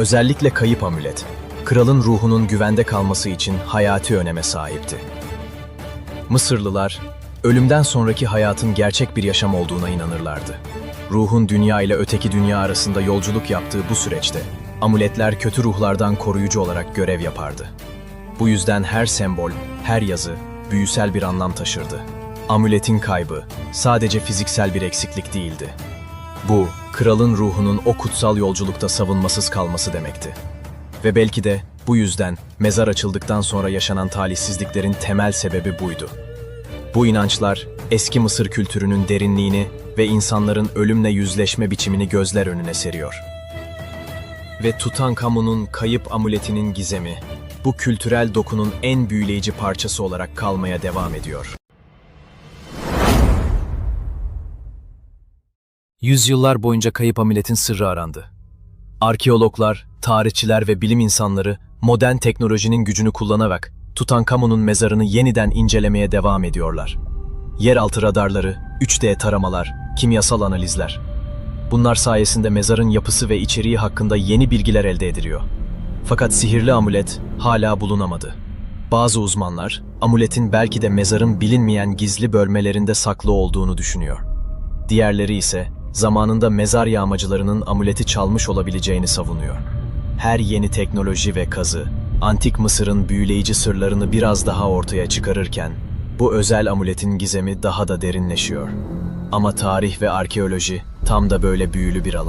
Özellikle kayıp amulet, kralın ruhunun güvende kalması için hayati öneme sahipti. Mısırlılar, ölümden sonraki hayatın gerçek bir yaşam olduğuna inanırlardı. Ruhun dünya ile öteki dünya arasında yolculuk yaptığı bu süreçte, amuletler kötü ruhlardan koruyucu olarak görev yapardı. Bu yüzden her sembol, her yazı büyüsel bir anlam taşırdı. Amuletin kaybı sadece fiziksel bir eksiklik değildi. Bu, kralın ruhunun o kutsal yolculukta savunmasız kalması demekti. Ve belki de bu yüzden mezar açıldıktan sonra yaşanan talihsizliklerin temel sebebi buydu. Bu inançlar eski Mısır kültürünün derinliğini ve insanların ölümle yüzleşme biçimini gözler önüne seriyor. Ve Tutankamon'un kayıp amuletinin gizemi bu kültürel dokunun en büyüleyici parçası olarak kalmaya devam ediyor. Yüzyıllar boyunca kayıp amuletin sırrı arandı. Arkeologlar, tarihçiler ve bilim insanları modern teknolojinin gücünü kullanarak Tutankamon'un mezarını yeniden incelemeye devam ediyorlar. Yeraltı radarları, 3D taramalar, kimyasal analizler. Bunlar sayesinde mezarın yapısı ve içeriği hakkında yeni bilgiler elde ediliyor. Fakat sihirli amulet hala bulunamadı. Bazı uzmanlar, amuletin belki de mezarın bilinmeyen gizli bölmelerinde saklı olduğunu düşünüyor. Diğerleri ise zamanında mezar yağmacılarının amuleti çalmış olabileceğini savunuyor. Her yeni teknoloji ve kazı, antik Mısır'ın büyüleyici sırlarını biraz daha ortaya çıkarırken, bu özel amuletin gizemi daha da derinleşiyor. Ama tarih ve arkeoloji tam da böyle büyülü bir alan.